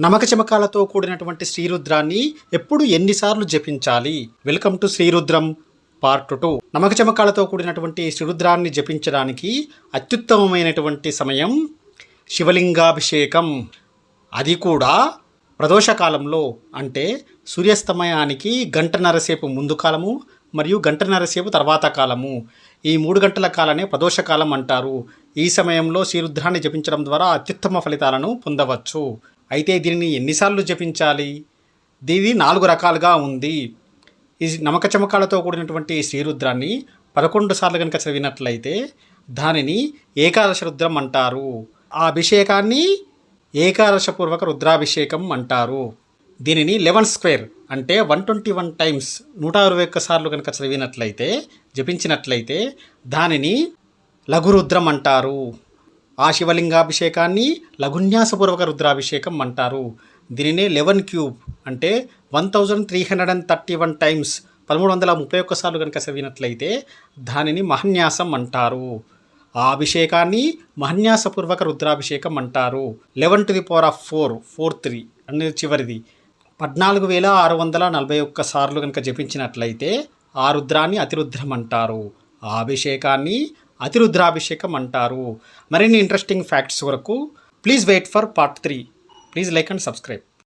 నమక చమకాలతో కూడినటువంటి శ్రీరుద్రాన్ని ఎప్పుడు ఎన్నిసార్లు జపించాలి? Welcome to Srirudram part two. నమక చమకాలతో కూడినటువంటి శ్రీరుద్రాన్ని జపించడానికి అత్యుత్తమమైనటువంటి సమయం శివలింగాభిషేకం. అది కూడా ప్రదోషకాలంలో అంటే సూర్యాస్తమయానికి గంటన్నరసేపు ముందు కాలము మరియు గంటన్నరసేపు తర్వాత కాలము. ఈ మూడు గంటల కాలనే ప్రదోషకాలం అంటారు. ఈ సమయంలో శ్రీరుద్రాన్ని జపించడం ద్వారా అత్యుత్తమ ఫలితాలను పొందవచ్చు. అయితే దీనిని ఎన్నిసార్లు జపించాలి? దీని నాలుగు రకాలుగా ఉంది. ఈ నమక చమకాలతో కూడినటువంటి శ్రీరుద్రాన్ని పదకొండు సార్లు కనుక చదివినట్లయితే దానిని ఏకాదశ రుద్రం అంటారు. ఆ అభిషేకాన్ని ఏకాదశపూర్వక రుద్రాభిషేకం అంటారు. దీనిని లెవెన్ స్క్వేర్ అంటే వన్ ట్వంటీ వన్ టైమ్స్ నూట అరవై ఒక్క సార్లు కనుక చదివినట్లయితే జపించినట్లయితే దానిని లఘురుద్రం అంటారు. ఆ శివలింగాభిషేకాన్ని లఘున్యాసపూర్వక రుద్రాభిషేకం అంటారు. దీనినే లెవెన్ క్యూబ్ అంటే one thousand three hundred and thirty one times పదమూడు వందల ముప్పై ఒక్కసార్లు కనుక చదివినట్లయితే దానిని మహన్యాసం అంటారు. ఆ అభిషేకాన్ని మహన్యాసపూర్వక రుద్రాభిషేకం అంటారు. Eleven to the power of four four three అనేది చివరిది. పద్నాలుగు వేల ఆరు వందల నలభై ఒక్క సార్లు కనుక జపించినట్లయితే ఆ రుద్రాన్ని అతిరుద్రం అంటారు. ఆ అభిషేకాన్ని అతిరుద్రాభిషేకం అంటారు. మరిన్ని ఇంట్రెస్టింగ్ ఫ్యాక్ట్స్ వరకు please wait for part three please like and subscribe